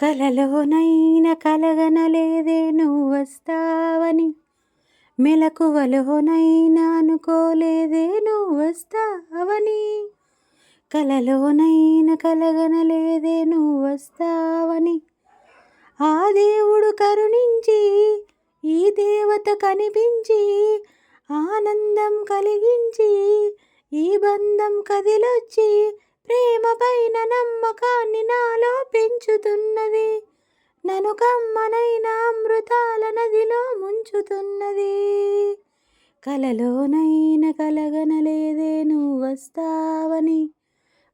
కలలోనైన కలగనలేదే నువ్వు వస్తావని మెలకువలోనైనా అనుకోలేదే నువ్వు వస్తావని కలలోనైన కలగనలేదే నువ్వు వస్తావని ఆ దేవుడు కరుణించి ఈ దేవత కనిపించి ఆనందం కలిగించి ఈ బంధం కదిలొచ్చి ప్రేమ పైన నమ్మకాన్ని నాలో పెంచుతున్నది. నను కమ్మనైన అమృతాల నదిలో ముంచుతున్నది. కలలోనైన కలగనలేదే నువ్వు వస్తావని.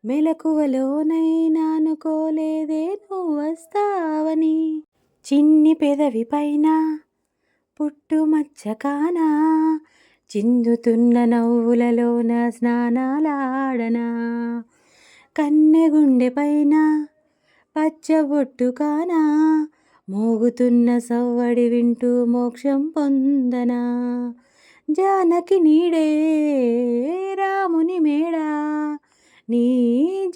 మెలకువలోనైనా అనుకోలేదే నువ్వు వస్తావని. చిన్ని పెదవి పైన పుట్టుమచ్చ కానా చిందుతున్న నవ్వులలోన స్నానాలాడనా. కన్నెగుండె పైన పచ్చబొట్టుకానా మోగుతున్న సవ్వడి వింటూ మోక్షం పొందనా. జానకి నీడే రాముని మేడా నీ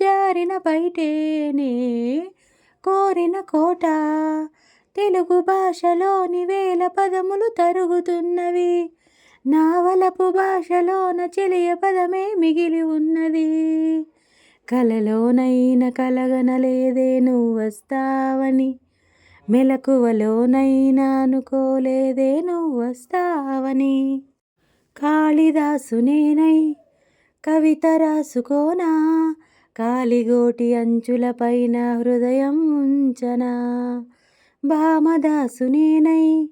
జారిన బయటేనే కోరిన కోట. తెలుగు భాషలోని వేల పదములు తరుగుతున్నవి నావలపు భాషలోన చెలియ పదమే మిగిలి ఉన్నది. కలలోనైన కలగనలేదే నువ్వు వస్తావని. మెలకువలోనైనా అనుకోలేదే నువ్వు వస్తావని. కాళిదాసు నేనై కవిత రాసుకోనా. కాలిగోటి అంచులపైన హృదయం ఉంచనా. భామదాసు నేనై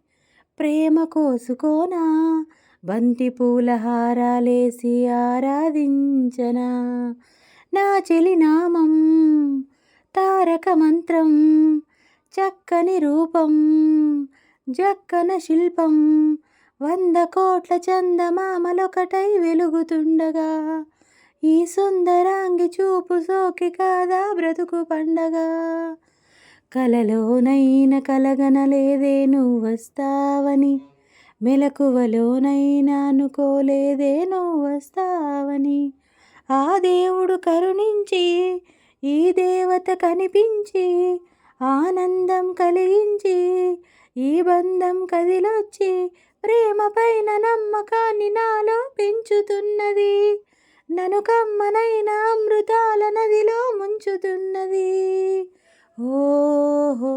ప్రేమ కోసుకోనా. బంతి పూల హారాలేసి ఆరాధించనా. కాచెలి నామం తారక మంత్రం చక్కని రూపం జక్కన శిల్పం వంద కోట్ల చందమామలొకటై వెలుగుతుండగా. ఈ సుందరాంగి చూపు సోకి కాదా బ్రతుకు పండగ. కలలోనైన కలగనలేదే నువ్వు వస్తావని మెలకువలోనైనా అనుకోలేదే నువ్వు వస్తావని ఆ దేవుడు కరుణించి ఈ దేవత కనిపించి ఆనందం కలిగించి ఈ బంధం కదిలొచ్చి ప్రేమ పైన నమ్మకాన్ని నాలో పెంచుతున్నది. ననుకమ్మనైన అమృతాల నదిలో ముంచుతున్నది. ఓహో